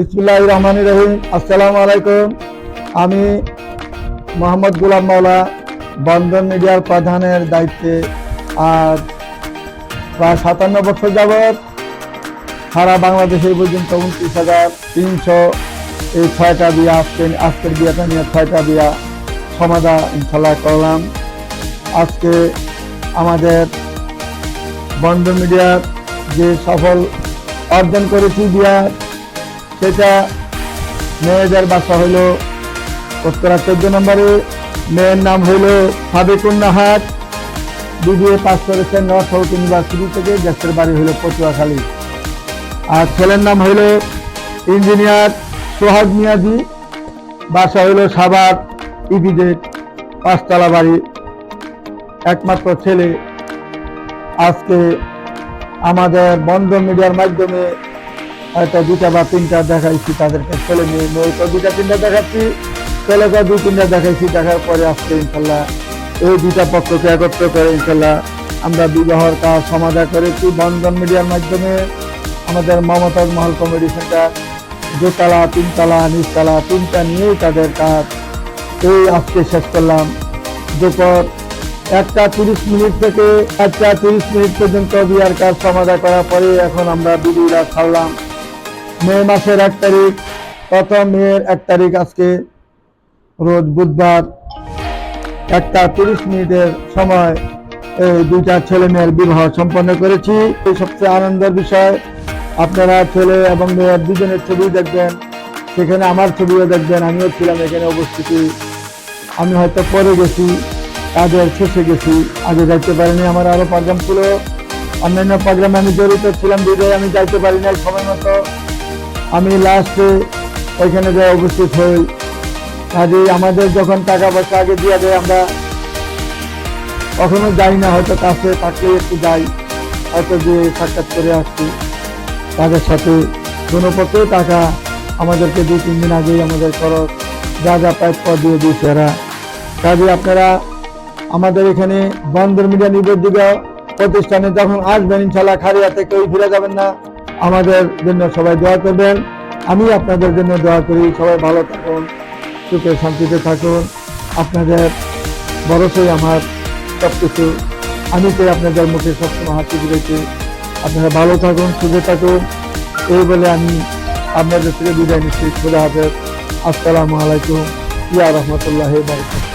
বিসমুল্লাহ রহমান রহিম। আসসালামু আলাইকুম। আমি মোহাম্মদ গুলাম মাওলা, বন্ধন মিডিয়ার প্রধানের দায়িত্বে আর প্রায় সাতান্ন বছর যাবৎ সারা বাংলাদেশে পর্যন্ত উনত্রিশ হাজার তিনশো এই ছয়টা বিয়া আজকে আজকের বিয়াটা নিয়ে ছয়টা বিয়া সমাধা ইনশাল্লাহ করলাম। আজকে আমাদের বন্ধন মিডিয়ার যে সফল অর্জন করেছি বিয়া সেটা মেয়েদের বাসা হইল উত্তরা চোদ্দ নম্বরে। মেয়ের নাম হইল সাবেকুন্নাহাট বিবিএ পাস করেছেন নর্থ সাউথ ইউনিভার্সিটি থেকে দেশের বাড়ি হইল পটুয়াখালী। আর ছেলের নাম হইল ইঞ্জিনিয়ার সোহাগ মিয়াজি। বাসা হইল সাবার ইপিজেড পাঁচতলা বাড়ি। একমাত্র ছেলে। আজকে আমাদের বন্ধ মিডিয়ার মাধ্যমে হয়তো দুটা বা তিনটা দেখাইছি তাদেরকে ছেলে মেয়ে মেয়েকে দুটা তিনটা দেখাচ্ছি ছেলেকে দুই, তিনটা দেখাইছি, দেখার পরে আজকে ইনশাল্লাহ। এই দুটা পক্ষকে একত্র করে ইনশাল্লাহ আমরা বিবাহর কাজ সমাধান করেছি। বন্ধন মিডিয়ার মাধ্যমে আমাদের মমতাজ মহল কমেডি সেন্টার দোতলা, তিনতলা, নিচতলা, তিনটা নিয়েই তাদের কাজ। এই আজকে শেষ করলাম। দুপুর একটা তিরিশ মিনিট থেকে, একটা তিরিশ মিনিট পর্যন্ত বিয়ার কাজ সমাধা করার পরে এখন আমরা বিডিরা ছাড়লাম মে মাসের এক তারিখ, প্রথম মেয়ের এক তারিখ আজকে, রোজ বুধবার, একটা তিরিশ মিনিটের সময় এই দুইটা ছেলে মেয়ের বিবাহ সম্পন্ন করেছি। এই সবচেয়ে আনন্দের বিষয়, আপনারা ছেলে এবং মেয়ের দুজনের ছবি দেখবেন, সেখানে আমার ছবিও দেখবেন, আমিও ছিলাম এখানে উপস্থিতি। আমি হয়তো পরে গেছি কাজের শেষে গেছি, আগে যাইতে পারিনি, আমার আরও প্রোগ্রাম ছিল। অন্যান্য প্রোগ্রামে আমি জড়িত ছিলাম, বিদায় আমি যাইতে পারি নাই সময় মতো আমি লাস্টে ওইখানে যে উপস্থিত হই, কাজে আমাদের যখন টাকা পয়সা আগে দিয়ে দেয় আমরা, কখনো যাই না, হয়তো কাছে থাকলে একটু যাই, হয়তো গিয়ে সাক্ষাৎ করে আসছি তাদের সাথে কোনো পক্ষে টাকা আমাদেরকে দুই, তিন দিন আগেই আমাদের খরচ, যা যা প্রাপ্য দিয়ে দিয়েছে এরা। কাজে আপনারা আমাদের এখানে বন্দর মিডিয়া নির্ভরযোগ্য প্রতিষ্ঠানে যখন আসবেন, ইনশাল্লাহ খারিয়াতে কেউ ফিরে যাবেন না। আমাদের জন্য সবাই দোয়া করবেন। আমি আপনাদের জন্য দোয়া করি, সবাই ভালো থাকুন, সুখে শান্তিতে থাকুন। আপনাদের ভরসাই আমার সব কিছু আমি তো আপনাদের মুখে সবসময় হাসি দিয়েছি আপনারা ভালো থাকুন, সুখে থাকুন। এই বলে আমি আপনাদের থেকে বিদায় নিচ্ছি। খুদা হাফেজ। আসসালামু আলাইকুম। ইয়া রহমতুল্লাহ বারকাত